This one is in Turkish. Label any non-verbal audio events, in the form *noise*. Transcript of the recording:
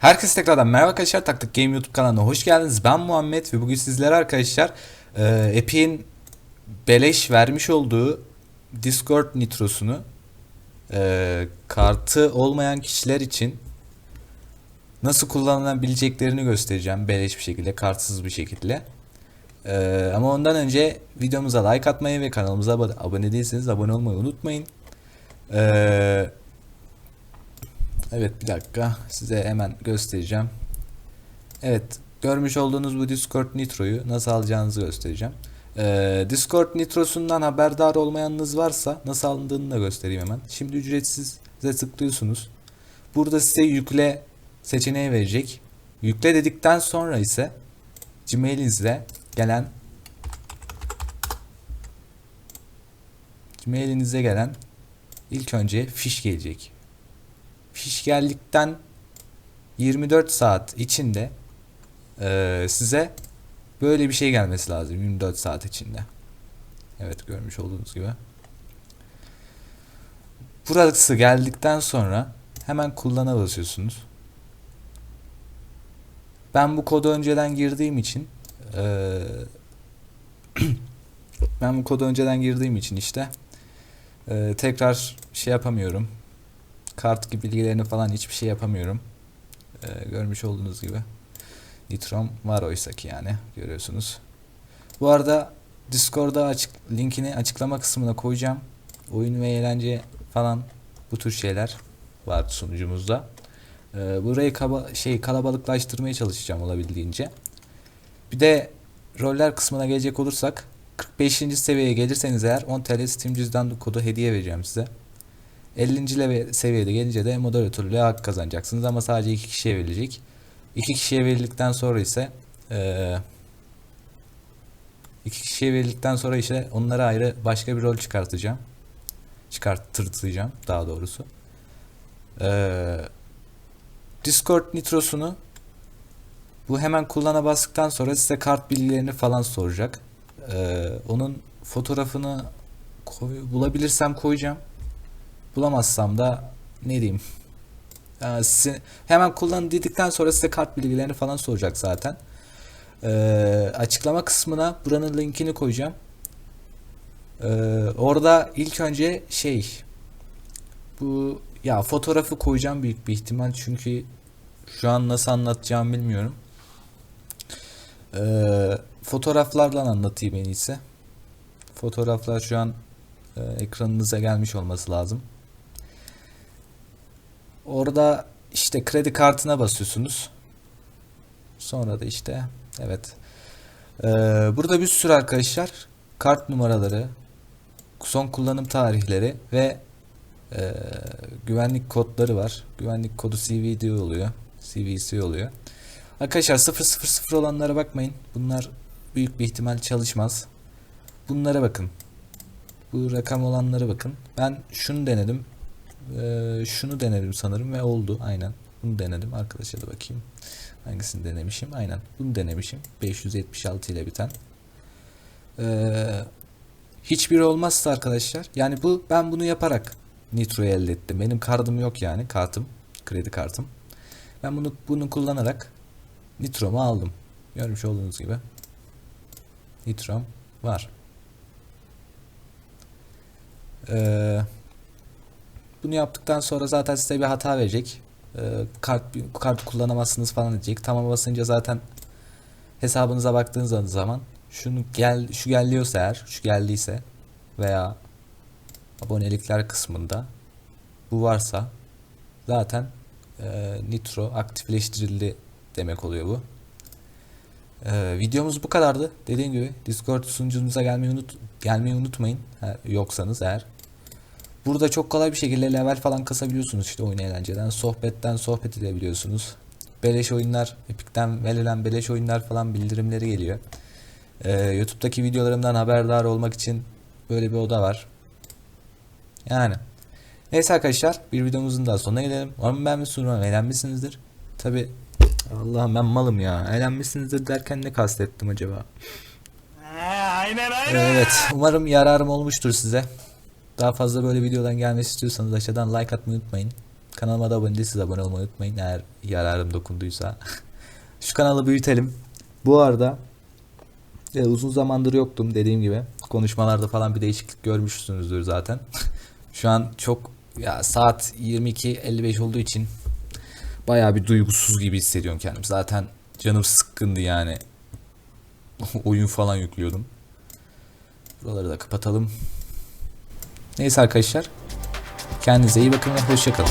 Herkese tekrardan merhaba arkadaşlar. Taktik Game YouTube kanalına hoş geldiniz. Ben Muhammed ve bugün sizlere arkadaşlar e, Epic'in beleş vermiş olduğu Discord Nitro'sunu e, kartı olmayan kişiler için nasıl kullanılabileceklerini göstereceğim. Beleş bir şekilde, kartsız bir şekilde. E, ama ondan önce videomuza like atmayı ve kanalımıza abone, değilseniz abone olmayı unutmayın. Eee Evet bir dakika size hemen göstereceğim. Evet görmüş olduğunuz bu Discord Nitro'yu nasıl alacağınızı göstereceğim. Ee, Discord Nitro'sundan haberdar olmayanınız varsa nasıl alındığını da göstereyim hemen. Şimdi ücretsize tıklıyorsunuz. Burada size yükle seçeneği verecek. Yükle dedikten sonra ise Gmail'inize gelen Gmail'inize gelen ilk önce fiş gelecek fiş geldikten 24 saat içinde e, size böyle bir şey gelmesi lazım 24 saat içinde. Evet görmüş olduğunuz gibi. Burası geldikten sonra hemen kullana basıyorsunuz. Ben bu kodu önceden girdiğim için e, *clears throat* ben bu kodu önceden girdiğim için işte e, tekrar şey yapamıyorum kart bilgilerini falan hiçbir şey yapamıyorum. Ee, görmüş olduğunuz gibi. Nitrom var oysa ki yani görüyorsunuz. Bu arada Discord'da açık linkini açıklama kısmına koyacağım. Oyun ve eğlence falan bu tür şeyler var sunucumuzda. Ee, burayı kaba, şey kalabalıklaştırmaya çalışacağım olabildiğince. Bir de roller kısmına gelecek olursak 45. seviyeye gelirseniz eğer 10 TL Steam cüzdanlık kodu hediye vereceğim size. 50. level seviyede gelince de moderatörlüğe hak kazanacaksınız ama sadece 2 kişiye verilecek. 2 kişiye verildikten sonra ise ee, iki kişiye verildikten sonra işte onlara ayrı başka bir rol çıkartacağım. Çıkarttırtacağım daha doğrusu. Ee, Discord Nitro'sunu bu hemen kullana bastıktan sonra size kart bilgilerini falan soracak. Ee, onun fotoğrafını koy, bulabilirsem koyacağım. Bulamazsam da ne diyeyim. Yani size, hemen kullanın dedikten sonra size kart bilgilerini falan soracak zaten. Ee, açıklama kısmına buranın linkini koyacağım. Ee, orada ilk önce şey bu ya fotoğrafı koyacağım büyük bir ihtimal çünkü şu an nasıl anlatacağım bilmiyorum. Ee, fotoğraflardan anlatayım en iyisi. Fotoğraflar şu an e, ekranınıza gelmiş olması lazım. Orada işte kredi kartına basıyorsunuz. Sonra da işte evet. Ee, burada bir sürü arkadaşlar kart numaraları, son kullanım tarihleri ve e, güvenlik kodları var. Güvenlik kodu CVD oluyor. CVC oluyor. Arkadaşlar 000 olanlara bakmayın. Bunlar büyük bir ihtimal çalışmaz. Bunlara bakın. Bu rakam olanlara bakın. Ben şunu denedim. Ee, şunu denedim sanırım ve oldu aynen. Bunu denedim. Arkadaşa da bakayım. Hangisini denemişim? Aynen. Bunu denemişim. 576 ile biten. Ee, hiçbiri olmazsa arkadaşlar. Yani bu ben bunu yaparak Nitro'yu elde ettim. Benim kartım yok yani. Kartım. Kredi kartım. Ben bunu bunu kullanarak Nitro'mu aldım. Görmüş olduğunuz gibi. Nitro'm var. Eee bunu yaptıktan sonra zaten size bir hata verecek. E, kart kart kullanamazsınız falan diyecek. Tamam basınca zaten hesabınıza baktığınız zaman şunu gel şu geliyorsa eğer şu geldiyse veya abonelikler kısmında bu varsa zaten e, Nitro aktifleştirildi demek oluyor bu. E, videomuz bu kadardı. Dediğim gibi Discord sunucumuza gelmeyi unut gelmeyi unutmayın. Ha, yoksanız eğer Burada çok kolay bir şekilde level falan kasabiliyorsunuz işte oyun eğlenceden. Sohbetten sohbet edebiliyorsunuz. Beleş oyunlar, Epic'ten verilen beleş oyunlar falan bildirimleri geliyor. Ee, YouTube'daki videolarımdan haberdar olmak için böyle bir oda var. Yani. Neyse arkadaşlar bir videomuzun daha sonuna gelelim. Umarım beğenmişsiniz, umarım eğlenmişsinizdir. Tabi Allah'ım ben malım ya. Eğlenmişsinizdir derken ne kastettim acaba? aynen aynen. Evet umarım yararım olmuştur size. Daha fazla böyle videodan gelmesi istiyorsanız aşağıdan like atmayı unutmayın. Kanalıma da abone değilseniz abone olmayı unutmayın eğer yararım dokunduysa. *laughs* Şu kanalı büyütelim. Bu arada e, uzun zamandır yoktum dediğim gibi. Konuşmalarda falan bir değişiklik görmüşsünüzdür zaten. *laughs* Şu an çok ya saat 22.55 olduğu için bayağı bir duygusuz gibi hissediyorum kendimi. Zaten canım sıkkındı yani. *laughs* Oyun falan yüklüyordum. Buraları da kapatalım. Neyse arkadaşlar kendinize iyi bakın ve hoşçakalın.